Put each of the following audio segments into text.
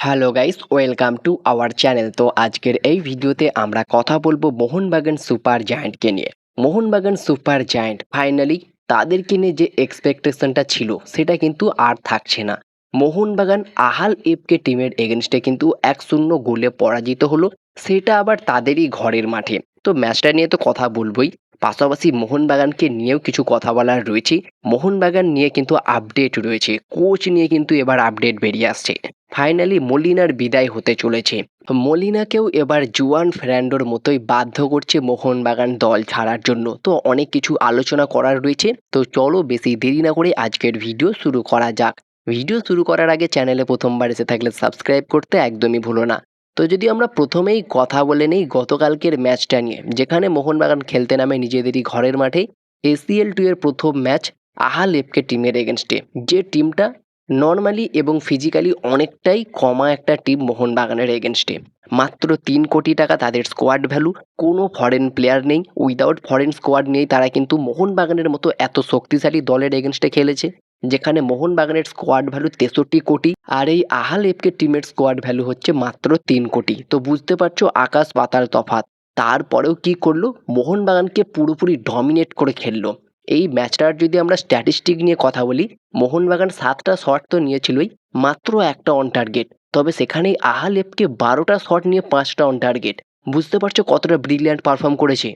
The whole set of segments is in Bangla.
Hello guys welcome to our channel তো আজকের এই ভিডিওতে আমরা কথা বলব মোহনবাগান সুপার জায়ান্টকে নিয়ে। মোহনবাগান সুপার জায়ান্ট ফাইনালি তাদেরকে নিয়ে যে এক্সপেকটেশনটা ছিল, সেটা কিন্তু আর থাকছে না। মোহনবাগান আহাল এফকে টিমের এগেনস্টে কিন্তু এক শূন্য গোলে পরাজিত হলো, সেটা আবার তাদেরই ঘরের মাঠে। তো ম্যাচটা নিয়ে তো কথা বলবোই। পাশাপাশি মোহনবাগানকে নিয়েও কিছু কথা বলার রয়েছে। মোহনবাগান নিয়ে কিন্তু আপডেট রয়েছে। কোচ নিয়ে কিন্তু এবার আপডেট বেরিয়ে আসছে। ফাইনালি মলিনার বিদায় হতে চলেছে। মলিনাকেও এবার জুয়ান ফেরান্ডোর মতোই বাধ্য করছে মোহনবাগান দল ছাড়ার জন্য। তো অনেক কিছু আলোচনা করার রয়েছে। তো চলো বেশি দেরি না করে আজকের ভিডিও শুরু করা যাক। ভিডিও শুরু করার আগে চ্যানেলে প্রথমবার এসে থাকলে সাবস্ক্রাইব করতে একদমই ভুলো না। তো যদি আমরা প্রথমেই কথা বলে নেই গতকালকের ম্যাচটা নিয়ে, যেখানে মোহনবাগান খেলতে নামে নিজেদেরই ঘরের মাঠে এসিএল টু এর প্রথম ম্যাচ আহাল এফকে টিমের এগেনস্টে, যে টিমটা নর্মালি এবং ফিজিক্যালি অনেকটাই কমা একটা টিম মোহনবাগানের এগেনস্টে। মাত্র তিন কোটি টাকা তাদের স্কোয়াড ভ্যালু, কোনো ফরেন প্লেয়ার নেই উইদাউট ফরেন স্কোয়াড নেই তারা কিন্তু মোহনবাগানের মতো এত শক্তিশালী দলের এগেনস্টে খেলেছে। যেখানে মোহনবাগানের স্কোয়াড ভ্যালু তেষট্টি কোটি আর এই আহাল এফকে টিমের স্কোয়াড ভ্যালু হচ্ছে মাত্র তিন কোটি। তো বুঝতে পারছ আকাশ পাতাল তফাৎ। তারপরেও কি করল? মোহনবাগানকে পুরোপুরি ডমিনেট করে খেললো। এই ম্যাচটার যদি আমরা স্ট্যাটিস্টিক নিয়ে কথা বলি, মোহনবাগান সাতটা শট তো নিয়েছিলই, মাত্র একটা অন টার্গেট তবে সেখানেই আহালেপকে বারোটা শট নিয়ে পাঁচটা অন টার্গেট বুঝতে পারছ কতটা ব্রিলিয়ান্ট পারফর্ম করেছে?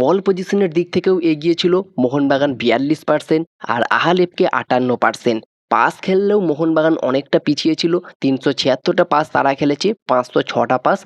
বল পজিশনের দিক থেকেও এগিয়ে ছিল মোহনবাগান বিয়াল্লিশ পার্সেন্ট আর আহালেপকে আটান্ন পার্সেন্ট পাস খেললেও মোহনবাগান অনেকটা পিছিয়ে ছিল, তিনশো ছিয়াত্তরটা পাস তারা খেলেছে, পাঁচশো ছটা পাস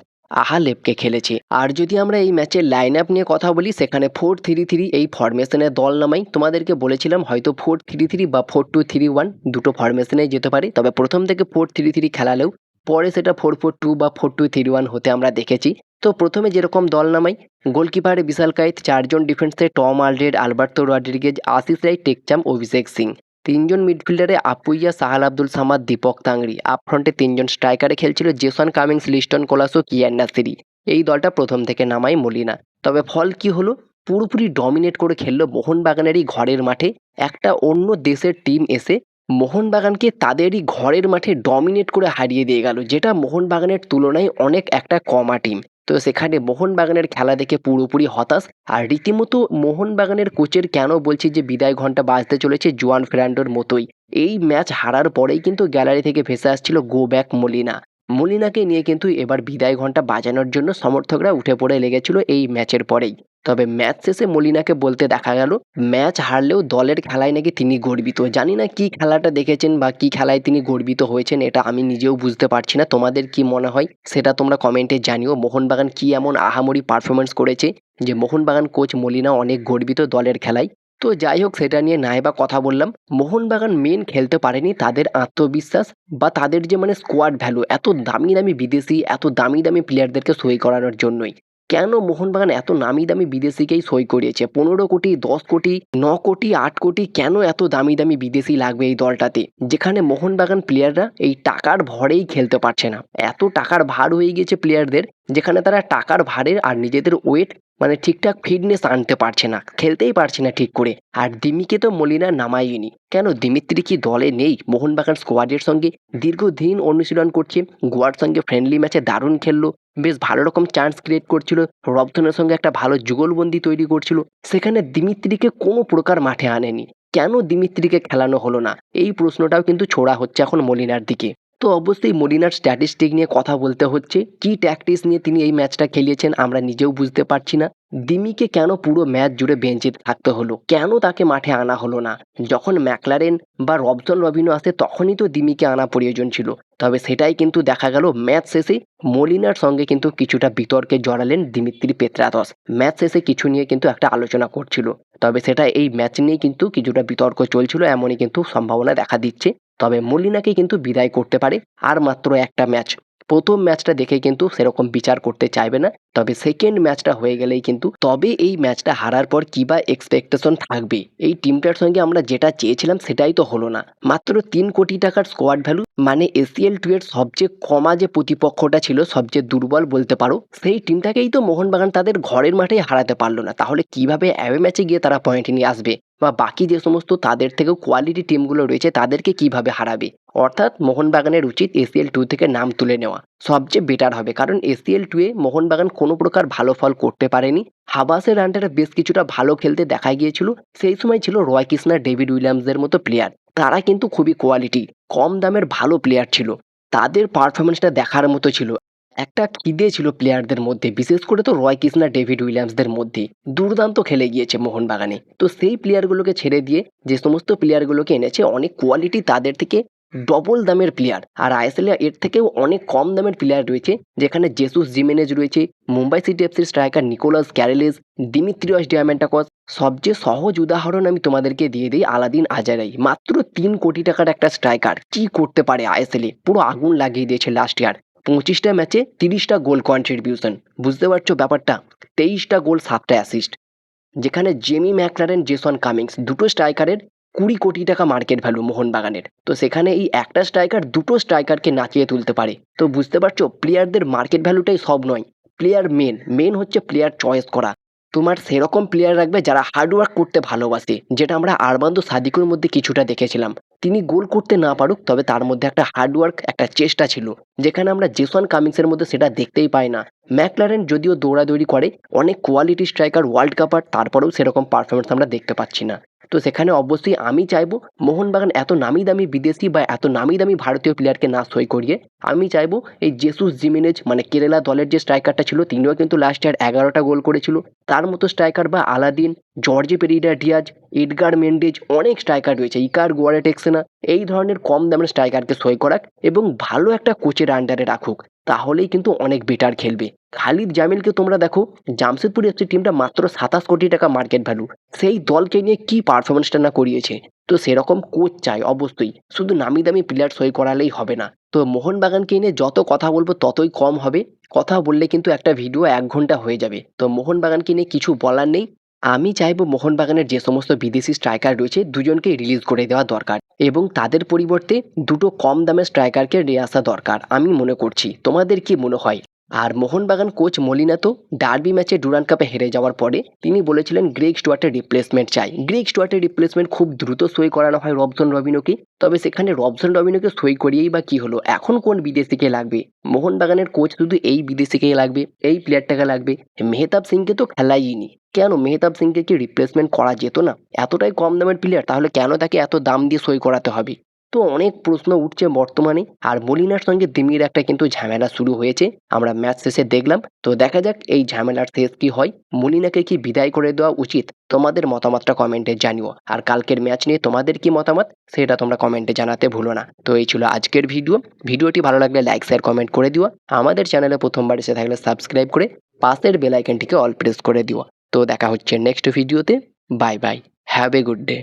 আহালেপকে খেলেছে। আর যদি আমরা এই ম্যাচের লাইন আপ নিয়ে কথা বলি, সেখানে ফোর থ্রি থ্রি এই ফরমেশনের দল নামাই। তোমাদেরকে বলেছিলাম হয়তো ফোর থ্রি থ্রি বা ফোর টু থ্রি ওয়ান দুটো ফরমেশনে যেতে পারে। তবে প্রথম থেকে ফোর থ্রি থ্রি খেলালেও, পরে সেটা ফোর ফোর টু বা ফোর টু থ্রি ওয়ান হতে আমরা দেখেছি। তো প্রথমে যেরকম দল নামাই, গোলকিপারে বিশাল কাইত চারজন ডিফেন্সে Tom Aldred, Alberto Rodriguez, Ashish Rai, Tekcham, Abhishek Singh. তিনজন মিডফিল্ডারে আপুইয়া, সাহাল আব্দুল সামাদ, দীপক তাংরি। আপ ফ্রন্টে তিনজন স্ট্রাইকারে খেলছিল জেসন কামিংস, লিস্টন কোলাসো, কিয়ান নাসিরি। এই দলটা প্রথম থেকে নামাই মলিনা। তবে ফল কি হলো? পুরোপুরি ডমিনেট করে খেললো মোহনবাগানেরই ঘরের মাঠে। একটা অন্য দেশের টিম এসে মোহনবাগানকে তাদেরই ঘরের মাঠে ডমিনেট করে হারিয়ে দিয়ে গেল, যেটা মোহনবাগানের তুলনায় অনেক একটা কমা টিম তো সেখানে মোহনবাগানের খেলা দেখে পুরোপুরি হতাশ। আর রীতিমতো মোহনবাগানের কোচের কেন বলছি যে, বিদায় ঘণ্টা বাজতে চলেছে জোয়ান ফেরান্ডোর মতোই। এই ম্যাচ হারার পরেই কিন্তু গ্যালারি থেকে ভেসে আসছিল গো ব্যাক মলিনা। মলিনাকে নিয়ে কিন্তু এবার বিদায় ঘণ্টা বাজানোর জন্য সমর্থকরা উঠে পড়ে লেগেছিল এই ম্যাচের পরেই। তবে ম্যাচ শেষে মলিনাকে বলতে দেখা গেল, ম্যাচ হারলেও দলের খেলায় নাকি তিনি গর্বিত। জানি না কি খেলাটা দেখেছেন বা কি খেলায় তিনি গর্বিত হয়েছেন, এটা আমি নিজেও বুঝতে পারছি না। তোমাদের কি মনে হয়? সেটা তোমরা কমেন্টে জানিও। মোহনবাগান কি এমন আহামরি পারফরমেন্স করেছে যে মোহনবাগান কোচ মলিনা অনেক গর্বিত দলের খেলায়? তো যাই হোক, সেটা নিয়ে নাই বা কথা বললাম। মোহনবাগান মেন খেলতে পারেনি তাদের আত্মবিশ্বাস বা তাদের যে মানে স্কোয়াড ভ্যালু এত দামি দামি বিদেশি, এত দামি দামি প্লেয়ারদেরকে সই করানোর জন্যই। কেন মোহনবাগান এত নামি দামি বিদেশিকেই সই করিয়েছে? পনেরো কোটি, দশ কোটি, ন কোটি, আট কোটি কেন এত দামি দামি বিদেশি লাগবে এই দলটাতে? যেখানে মোহনবাগান প্লেয়াররা এই টাকার ভরেই খেলতে পারছে না। এত টাকার ভার হয়ে গেছে প্লেয়ারদের যেখানে তারা টাকার ভারের আর নিজেদের ওয়েট মানে ঠিকঠাক ফিটনেস আনতে পারছে না, খেলতেই পারছে না ঠিক করে। আর দিমিকে তো মলিনা নামাইনি কেন? দিমিত্রি কি দলে নেই? মোহনবাগান স্কোয়াডের সঙ্গে দীর্ঘদিন অনুশীলন করছে, গোয়ার সঙ্গে ফ্রেন্ডলি ম্যাচে দারুণ খেললো। বেশ ভালো রকম চান্স ক্রিয়েট করছিল। রবধনের সঙ্গে একটা ভালো যুগলবন্দি তৈরি করছিল। সেখানে দিমিত্রিকে কোনো প্রকার মাঠে আনেনি। কেন দিমিত্রিকে খেলানো হলো না? এই প্রশ্নটাও কিন্তু ছোড়া হচ্ছে এখন মলিনার দিকে। তো অবশ্যই মলিনার স্ট্যাটিস্টিক নিয়ে কথা বলতে হচ্ছে। কি ট্যাকটিস নিয়ে তিনি এই ম্যাচটা খেলিয়েছেন আমরা নিজেও বুঝতে পারছি না। দিমিকে কেন পুরো ম্যাচ জুড়ে বেঞ্চে থাকতে হলো? কেন তাকে মাঠে আনা হলো না? যখন ম্যাকলারেন বা রবসন রবিনো আসে, তখনই তো দিমিকে আনা প্রয়োজন ছিল। তবে সেটাই কিন্তু দেখা গেল ম্যাচ শেষে মলিনার সঙ্গে কিন্তু কিছুটা বিতর্কে জড়ালেন দিমিত্রি পেত্রাদস ম্যাচ শেষে কিছু নিয়ে কিন্তু একটা আলোচনা করছিল। তবে সেটা এই ম্যাচ নিয়ে কিন্তু কিছুটা বিতর্ক চলছিল, এমনই কিন্তু সম্ভাবনা দেখা দিচ্ছে। তবে মলিনাকে কিন্তু বিদায় করতে পারে, আর মাত্র একটা ম্যাচ। প্রথম ম্যাচটা দেখে কিন্তু সেরকম বিচার করতে চাইবে না, তবে সেকেন্ড ম্যাচটা হয়ে গেলেই কিন্তু তবে এই ম্যাচটা হারার পর কী বা এক্সপেকটেশন থাকবে? এই টিমটার সঙ্গে আমরা যেটা চেয়েছিলাম সেটাই তো হলো না। মাত্র তিন কোটি টাকার স্কোয়াড ভ্যালু মানে এসিএল টু এর সবচেয়ে কমা যে প্রতিপক্ষটা ছিল, সবচেয়ে দুর্বল বলতে পারো, সেই টিমটাকেই তো মোহনবাগান তাদের ঘরের মাঠেই হারাতে পারল না। তাহলে কীভাবে অ্যাওয়ে ম্যাচে গিয়ে তারা পয়েন্ট নিয়ে আসবে? বা বাকি যে সমস্ত তাদের থেকেও কোয়ালিটি টিমগুলো রয়েছে, তাদেরকে কীভাবে হারাবে? অর্থাৎ মোহনবাগানের উচিত এসিএল টু থেকে নাম তুলে নেওয়া। সবচেয়ে বেটার হবে। কারণ এসিএল টুয়ে মোহনবাগান কোনো প্রকার ভালো ফল করতে পারেনি। হাবাসের আন্ডারে বেশ কিছুটা ভালো খেলতে দেখা গিয়েছিল। সেই সময় ছিল রয় কৃষ্ণা, ডেভিড উইলিয়ামসদের মতো প্লেয়ার তারা কিন্তু খুবই কোয়ালিটি কম দামের ভালো প্লেয়ার ছিল। তাদের পারফরমেন্সটা দেখার মতো ছিল। একটা খিদে ছিল প্লেয়ারদের মধ্যে বিশেষ করে তো রয় কৃষ্ণা ডেভিড উইলিয়ামসদের মধ্যে। দুর্দান্ত খেলে গিয়েছে মোহনবাগানে। তো সেই প্লেয়ারগুলোকে ছেড়ে দিয়ে যে সমস্ত প্লেয়ারগুলোকে এনেছে অনেক কোয়ালিটি তাদের থেকে ডবল দামের প্লেয়ার আর আইএসএল এর থেকেও অনেক কম দামের প্লেয়ার রয়েছে যেখানে জেসুস জিমেনেজ রয়েছে মুম্বাই সিটি এফসির striker Nikolaos Karelis Dimitrios Diamantakos সবচেয়ে সহজ উদাহরণ আমি তোমাদেরকে দিয়ে দিই আলাদিন আজারাই। মাত্র তিন কোটি টাকার একটা স্ট্রাইকার কি করতে পারে আইএসএলে পুরো আগুন লাগিয়ে দিয়েছে লাস্ট ইয়ার পঁচিশটা ম্যাচে তিরিশটা গোল কন্ট্রিবিউশন বুঝতে পারছ ব্যাপারটা? তেইশটা গোল, সাতটা অ্যাসিস্ট যেখানে জেমি ম্যাকলারেন জেসন কামিংস দুটো স্ট্রাইকারের কুড়ি কোটি টাকা মার্কেট ভ্যালু মোহনবাগানের। তো সেখানে এই একটা স্ট্রাইকার দুটো স্ট্রাইকারকে নাচিয়ে তুলতে পারে। তো বুঝতে পারছ প্লেয়ারদের মার্কেট ভ্যালুটাই সব নয়। প্লেয়ার মেন মেন হচ্ছে প্লেয়ার চয়েস করা। তোমার সেরকম প্লেয়ার রাখবে যারা হার্ডওয়ার্ক করতে ভালোবাসে, যেটা আমরা আরবান্দ সাদিকুর মধ্যে কিছুটা দেখেছিলাম। তিনি গোল করতে না পারুক, তবে তার মধ্যে একটা হার্ডওয়ার্ক একটা চেষ্টা ছিল, যেখানে আমরা জেসন কামিংসের মধ্যে সেটা দেখতেই পাই না। ম্যাকলারেন যদিও দৌড়াদৌড়ি করে, অনেক কোয়ালিটি স্ট্রাইকার ওয়ার্ল্ড কাপার তারপরেও সেরকম পারফরমেন্স আমরা দেখতে পাচ্ছি না। তো সেখানে অবশ্যই আমি চাইব, মোহনবাগান এত নামি দামি বিদেশি বা এত নামি দামি ভারতীয় প্লেয়ারকে না সই করিয়ে আমি চাইব এই জেসুস জিমিনেজ মানে কেরালা দলের যে স্ট্রাইকারটা ছিল, তিনিও কিন্তু লাস্ট ইয়ার এগারোটা গোল করেছিল। তার মতো স্ট্রাইকার বা Alaaeddine, Jorge Pereyra Diaz, Edgar Mendez অনেক স্ট্রাইকার রয়েছে, ইকার গোয়ারেটেক্সেনা এই ধরনের কম দামের স্ট্রাইকারকে সই করাক এবং ভালো একটা কোচের আন্ডারে রাখুক, তাহলেই কিন্তু অনেক বেটার খেলবে। খালিদ জামিলকে তোমরা দেখো, জামশেদপুর এফসি টিমটা মাত্র সাতাশ কোটি টাকা মার্কেট ভ্যালু সেই দলকে নিয়ে কি পারফরমেন্সটা না করিয়েছে। তো সেরকম কোচ চাই অবশ্যই। শুধু নামি দামি প্লেয়ার সই করালেই হবে না। তো মোহনবাগানকে নিয়ে যত কথা বলব ততই কম হবে। কথা বললে কিন্তু একটা ভিডিও এক ঘণ্টা হয়ে যাবে। তো মোহনবাগানকে নিয়ে কিছু বলার নেই। আমি চাইব মোহনবাগানের যে সমস্ত বিদেশি স্ট্রাইকার রয়েছে দুজনকে রিলিজ করে দেওয়া দরকার এবং তাদের পরিবর্তে দুটো কম দামের স্ট্রাইকারকে নিয়ে আসা দরকার, আমি মনে করছি। তোমাদের কি মনে হয়? আর মোহনবাগান কোচ মলিনা তো ডার্বি ম্যাচে ডুরান কাপে হেরে যাওয়ার পরে তিনি বলেছিলেন গ্রেগ স্টুয়ার্টের রিপ্লেসমেন্ট চাই। গ্রেগ স্টুয়ার্টের রিপ্লেসমেন্ট খুব দ্রুত সই করানো হয় রবসন রবিনোকে, তবে সেখানে রবসন রবিনোকে সই করিয়েই বা কি হলো? এখন কোন বিদেশিকে লাগবে? মোহনবাগানের কোচ শুধু এই বিদেশিকেই লাগবে, এই প্লেয়ারটাকে লাগবে? মেহতাব সিংকে তো খেলাইনি। কেন মেহতাব সিংকে কি রিপ্লেসমেন্ট করা যেত না? এতটাই কম দামের প্লেয়ার তাহলে কেন তাকে এত দাম দিয়ে সই করাতে হবে? তো অনেক প্রশ্ন উঠছে বর্তমানে। আর মলিনার সঙ্গে দিমির একটা কিন্তু ঝামেলা শুরু হয়েছে। আমরা ম্যাচ শেষে দেখলাম। তো দেখা যাক এই ঝামেলার শেষ কি হয়। মলিনাকে কি বিদায় করে দেওয়া উচিত? তোমাদের মতামতটা কমেন্টে জানিও। আর কালকের ম্যাচ নিয়ে তোমাদের কি মতামত? সেটা তোমরা কমেন্টে জানাতে ভুলো না। তো এই ছিল আজকের ভিডিও। ভিডিওটি ভালো লাগলে লাইক শেয়ার কমেন্ট করে দিও। আমাদের চ্যানেলে প্রথমবার এসে থাকলে সাবস্ক্রাইব করে পাশের বেল আইকনটিকে অল প্রেস করে দিও। তো দেখা হচ্ছে নেক্সট ভিডিওতে bye bye have a good day